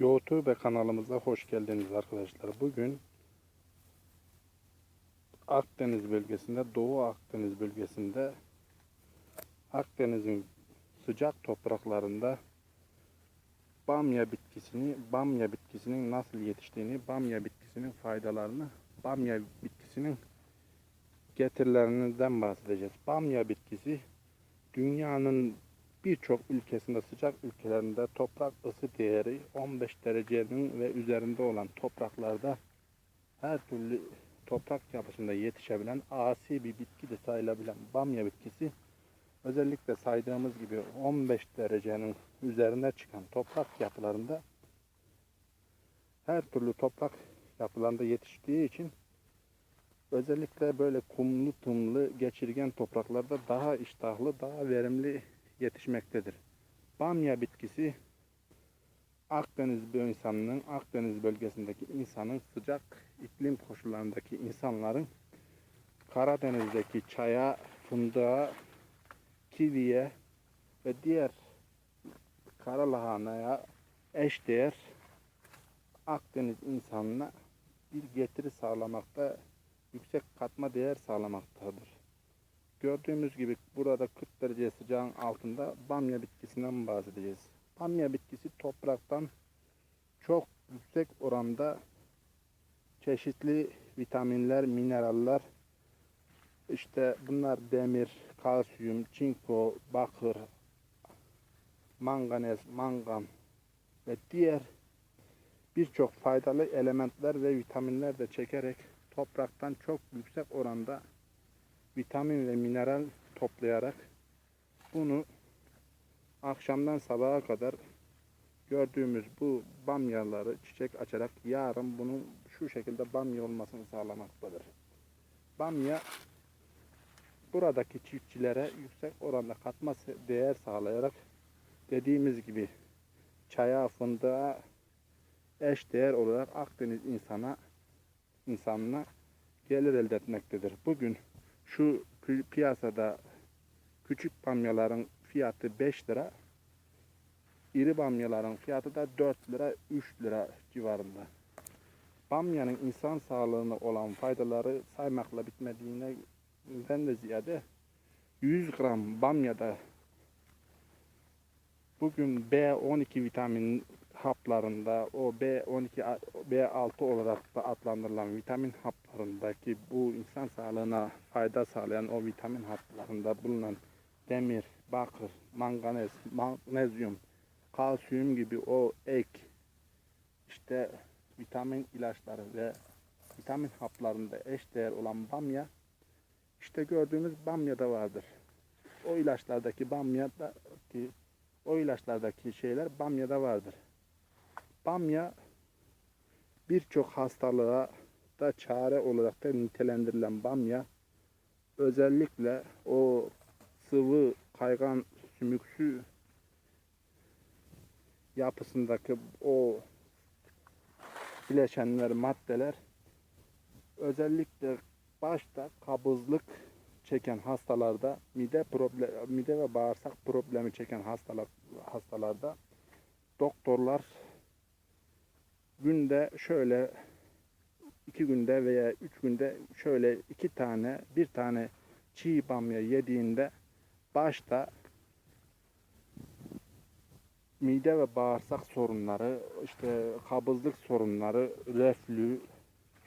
YouTube kanalımıza hoş geldiniz arkadaşlar. Bugün Akdeniz bölgesinde, Doğu Akdeniz bölgesinde Akdeniz'in sıcak topraklarında bamya bitkisini, bamya bitkisinin nasıl yetiştiğini, bamya bitkisinin faydalarını, bamya bitkisinin getirilerinden bahsedeceğiz. Bamya bitkisi dünyanın birçok ülkesinde sıcak ülkelerinde toprak ısı değeri 15 derecenin ve üzerinde olan topraklarda her türlü toprak yapısında yetişebilen asi bir bitki de sayılabilen bamya bitkisi özellikle saydığımız gibi 15 derecenin üzerine çıkan toprak yapılarında her türlü toprak yapılarında yetiştiği için özellikle böyle kumlu tımlı geçirgen topraklarda daha iştahlı, daha verimli yetişmektedir. Bamya bitkisi Akdeniz insanının, Akdeniz bölgesindeki insanın sıcak iklim koşullarındaki insanların Karadeniz'deki çaya, fındığa, kiviye ve diğer kara lahanaya eşdeğer Akdeniz insanına bir getiri sağlamakta, yüksek katma değer sağlamaktadır. Gördüğümüz gibi burada 40 derece sıcağın altında bamya bitkisinden bahsedeceğiz. Bamya bitkisi topraktan çok yüksek oranda çeşitli vitaminler, mineraller, işte bunlar demir, kalsiyum, çinko, bakır, manganez, mangan ve diğer birçok faydalı elementler ve vitaminler de çekerek topraktan çok yüksek oranda vitamin ve mineral toplayarak bunu akşamdan sabaha kadar gördüğümüz bu bamyaları çiçek açarak yarın bunun şu şekilde bamya olmasını sağlamaktadır. Bamya buradaki çiftçilere yüksek oranda katma değer sağlayarak dediğimiz gibi çaya, fındığa eş değer olarak Akdeniz insana insanına gelir elde etmektedir. Bugün şu pi- piyasada küçük bamyaların fiyatı 5 lira, iri bamyaların fiyatı da 4 lira, 3 lira civarında. Bamyanın insan sağlığına olan faydaları saymakla bitmediğinden de ziyade 100 gram bamyada bugün B12 vitamin haplarında o B12 B6 olarak da adlandırılan vitamin haplarındaki bu insan sağlığına fayda sağlayan o vitamin haplarında bulunan demir, bakır, manganez, magnezyum, kalsiyum gibi o ek işte vitamin ilaçları ve vitamin haplarında eşdeğer olan bamya işte gördüğümüz bamyada vardır. O ilaçlardaki bamyadaki o ilaçlardaki şeyler bamyada vardır. Bamya birçok hastalığa da çare olarak da nitelendirilen bamya özellikle o sıvı kaygan sümüksü yapısındaki o bileşenler, maddeler özellikle başta kabızlık çeken hastalarda, mide problem, mide ve bağırsak problemi çeken hastalar hastalarda doktorlar günde şöyle iki günde veya üç günde şöyle iki tane bir tane çiğ bamya yediğinde başta mide ve bağırsak sorunları, işte kabızlık sorunları, reflü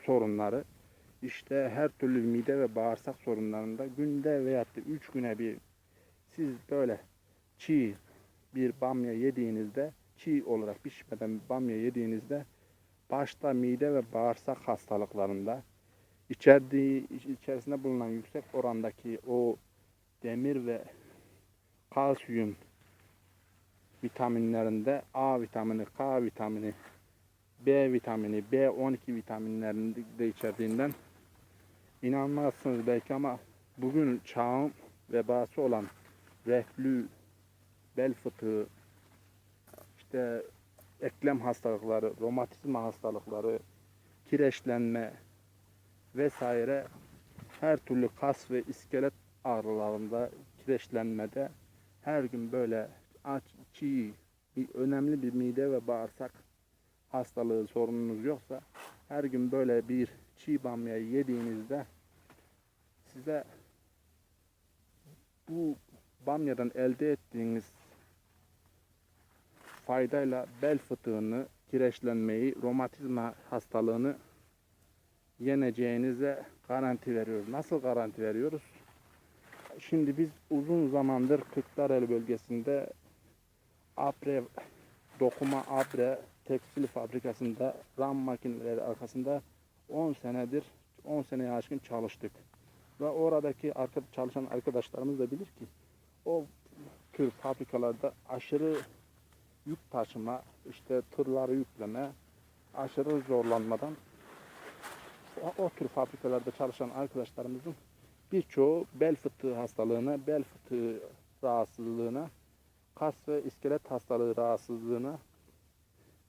sorunları, işte her türlü mide ve bağırsak sorunlarında günde veyahut da üç güne bir siz böyle çiğ bir bamya yediğinizde, çiğ olarak pişmeden bamya yediğinizde başta mide ve bağırsak hastalıklarında içerdiği içerisinde bulunan yüksek orandaki o demir ve kalsiyum vitaminlerinde A vitamini, K vitamini, B vitamini, B12 vitaminlerini de içerdiğinden inanmazsınız belki ama bugün çağın vebası olan reflü, bel fıtığı, işte eklem hastalıkları, romatizma hastalıkları, kireçlenme vesaire her türlü kas ve iskelet ağrılarında, kireçlenmede her gün böyle aç, çiğ, bir önemli bir mide ve bağırsak hastalığı sorununuz yoksa her gün böyle bir çiğ bamyayı yediğinizde size bu bamyadan elde ettiğiniz faydayla bel fıtığını, kireçlenmeyi, romatizma hastalığını yeneceğinize garanti veriyoruz. Nasıl garanti veriyoruz? Şimdi biz uzun zamandır Kırklareli bölgesinde Apre, dokuma Apre tekstil fabrikasında ram makineleri arkasında 10 senedir 10 seneye aşkın çalıştık. Ve oradaki çalışan arkadaşlarımız da bilir ki o tür fabrikalarda aşırı yük taşıma, işte tırları yükleme, aşırı zorlanmadan o, o tür fabrikalarda çalışan arkadaşlarımızın birçoğu bel fıtığı hastalığına, bel fıtığı rahatsızlığına, kas ve iskelet hastalığı rahatsızlığına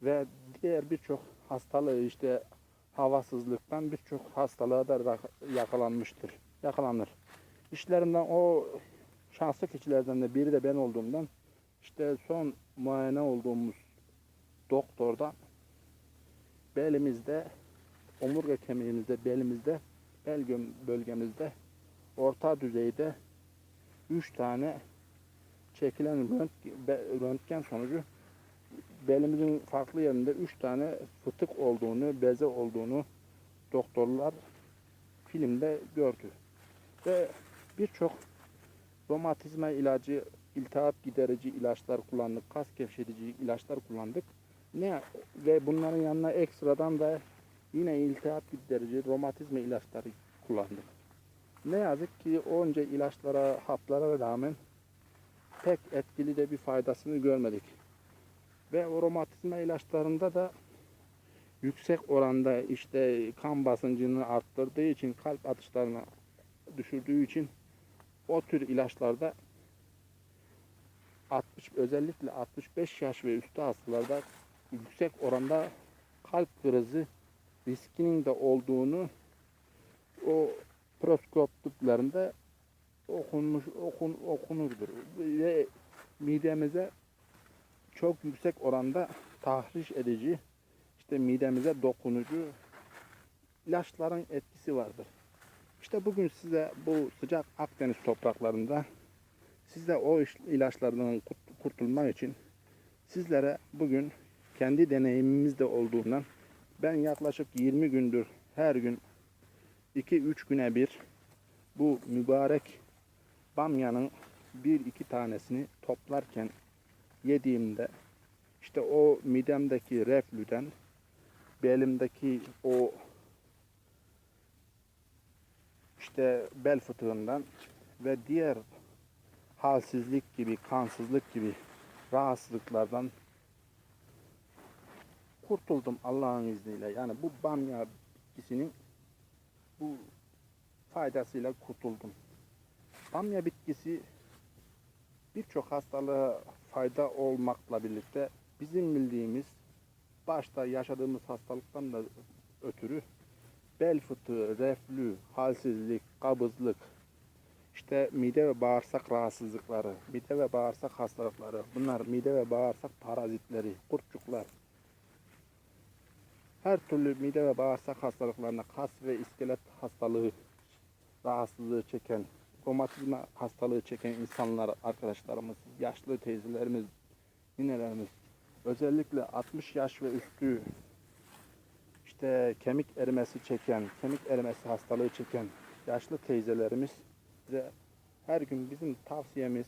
ve diğer birçok hastalığı işte havasızlıktan birçok hastalığa da yakalanmıştır. Yakalanır. İşlerinden o şanslı kişilerden de biri de ben olduğumdan işte son muayene olduğumuz doktordan belimizde, omurga kemiğimizde, belimizde, bel bölgemizde orta düzeyde 3 tane çekilen röntgen sonucu belimizin farklı yerinde 3 tane fıtık olduğunu, beze olduğunu doktorlar filmde gördü. Ve birçok romatizma ilacı, iltihap giderici ilaçlar kullandık, kas gevşetici ilaçlar kullandık. Ne ve bunların yanına ekstradan da yine iltihap giderici romatizma ilaçları kullandık. Ne yazık ki onca ilaçlara, haplara rağmen pek etkili de bir faydasını görmedik. Ve o romatizma ilaçlarında da yüksek oranda işte kan basıncını arttırdığı için, kalp atışlarını düşürdüğü için o tür ilaçlarda 60 özellikle 65 yaş ve üstü hastalarda yüksek oranda kalp krizi riskinin de olduğunu o proskop tüplerinde okunmuş okun okunurdur ve midemize çok yüksek oranda tahriş edici işte midemize dokunucu ilaçların etkisi vardır. İşte bugün size bu sıcak Akdeniz topraklarında size o iş- ilaçlardan kurt- kurtulmak için sizlere bugün kendi deneyimimizde olduğundan ben yaklaşık 20 gündür her gün 2-3 güne bir bu mübarek bamyanın bir iki tanesini toplarken yediğimde işte o midemdeki reflüden belimdeki o işte bel fıtığından ve diğer halsizlik gibi, kansızlık gibi rahatsızlıklardan kurtuldum Allah'ın izniyle. Yani bu bamya bitkisinin bu faydasıyla kurtuldum. Bamya bitkisi birçok hastalığa fayda olmakla birlikte bizim bildiğimiz başta yaşadığımız hastalıktan da ötürü bel fıtığı, reflü, halsizlik, kabızlık, işte mide ve bağırsak rahatsızlıkları, mide ve bağırsak hastalıkları, bunlar mide ve bağırsak parazitleri, kurtçuklar, her türlü mide ve bağırsak hastalıklarına, kas ve iskelet hastalığı, rahatsızlığı çeken, romatizma hastalığı çeken insanlar, arkadaşlarımız, yaşlı teyzelerimiz, ninelerimiz, özellikle 60 yaş ve üstü işte kemik erimesi çeken, kemik erimesi hastalığı çeken yaşlı teyzelerimiz bize her gün bizim tavsiyemiz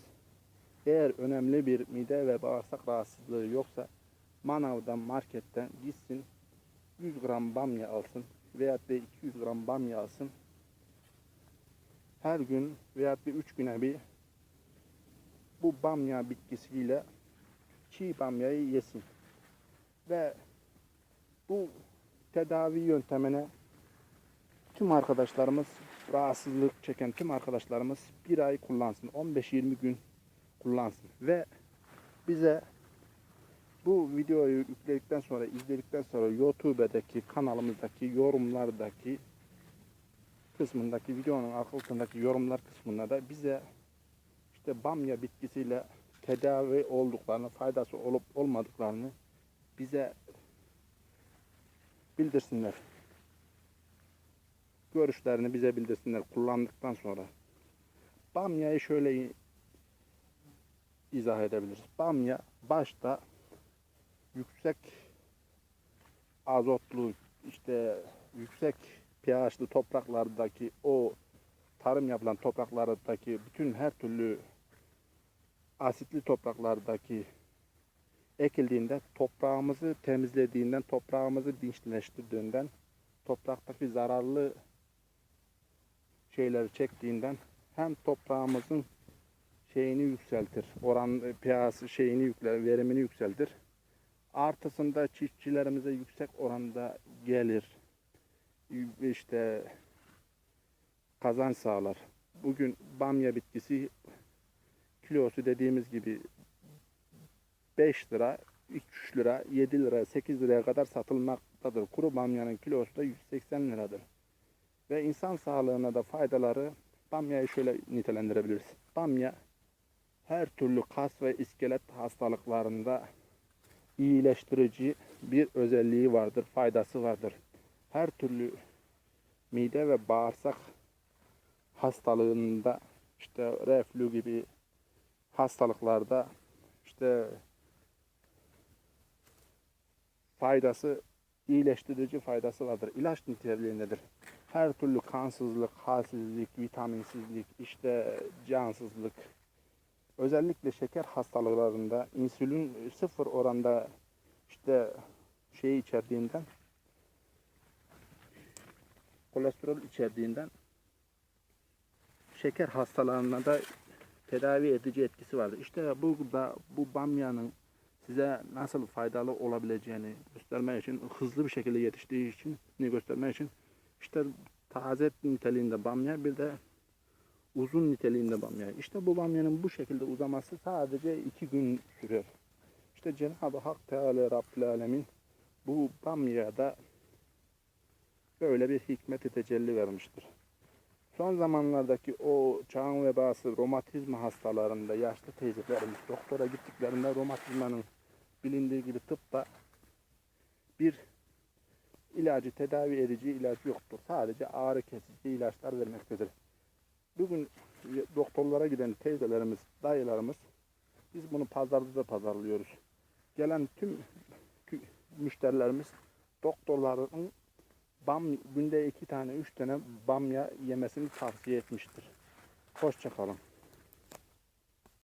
eğer önemli bir mide ve bağırsak rahatsızlığı yoksa manavdan, marketten gitsin 100 gram bamya alsın veyahut da 200 gram bamya alsın. Her gün veyahut da 3 güne bir bu bamya bitkisiyle çiğ bamyayı yesin. Ve bu tedavi yöntemine tüm arkadaşlarımız rahatsızlık çeken tüm arkadaşlarımız bir ay kullansın. 15-20 gün kullansın. Ve bize bu videoyu yükledikten sonra, izledikten sonra YouTube'daki kanalımızdaki yorumlardaki kısmındaki videonun altındaki yorumlar kısmında da bize işte bamya bitkisiyle tedavi olduklarını, faydası olup olmadıklarını bize bildirsinler. Görüşlerini bize bildirsinler kullandıktan sonra. Bamya'yı şöyle izah edebiliriz. Bamya başta yüksek azotlu işte yüksek pH'lı topraklardaki o tarım yapılan topraklardaki bütün her türlü asitli topraklardaki ekildiğinde toprağımızı temizlediğinden, toprağımızı dinçleştirdiğinden, topraktaki zararlı şeyleri çektiğinden hem toprağımızın şeyini yükseltir. Oran pH şeyini yükler, verimini yükseltir. Artısında çiftçilerimize yüksek oranda gelir. işte kazanç sağlar. Bugün bamya bitkisi kilosu dediğimiz gibi 5 lira, 3 lira, 7 lira, 8 liraya kadar satılmaktadır. Kuru bamyanın kilosu da 180 liradır. Ve insan sağlığına da faydaları bamyayı şöyle nitelendirebiliriz. Bamya her türlü kas ve iskelet hastalıklarında iyileştirici bir özelliği vardır, faydası vardır. Her türlü mide ve bağırsak hastalığında işte reflü gibi hastalıklarda işte faydası iyileştirici faydası vardır. İlaç niteliğindedir. Her türlü kansızlık, halsizlik, vitaminsizlik, işte cansızlık, özellikle şeker hastalıklarında insülin sıfır oranda işte şey içerdiğinden kolesterol içerdiğinden şeker hastalarına da tedavi edici etkisi vardır. İşte bu da bu bamyanın size nasıl faydalı olabileceğini göstermek için hızlı bir şekilde yetiştiği için göstermek için işte taze niteliğinde bamya bir de uzun niteliğinde bamya. İşte bu bamyanın bu şekilde uzaması sadece iki gün sürer. İşte Cenab-ı Hak Teala Rabbül Alemin bu bamyada böyle bir hikmet-i tecelli vermiştir. Son zamanlardaki o çağın vebası romatizma hastalarında yaşlı teyzelerimiz doktora gittiklerinde romatizmanın bilindiği gibi tıpta bir ilacı tedavi edici ilaç yoktur. Sadece ağrı kesici ilaçlar vermektedir. Bugün doktorlara giden teyzelerimiz, dayılarımız biz bunu pazarda da pazarlıyoruz. Gelen tüm müşterilerimiz doktorların bam günde iki tane, üç tane bamya yemesini tavsiye etmiştir. Hoşça kalın.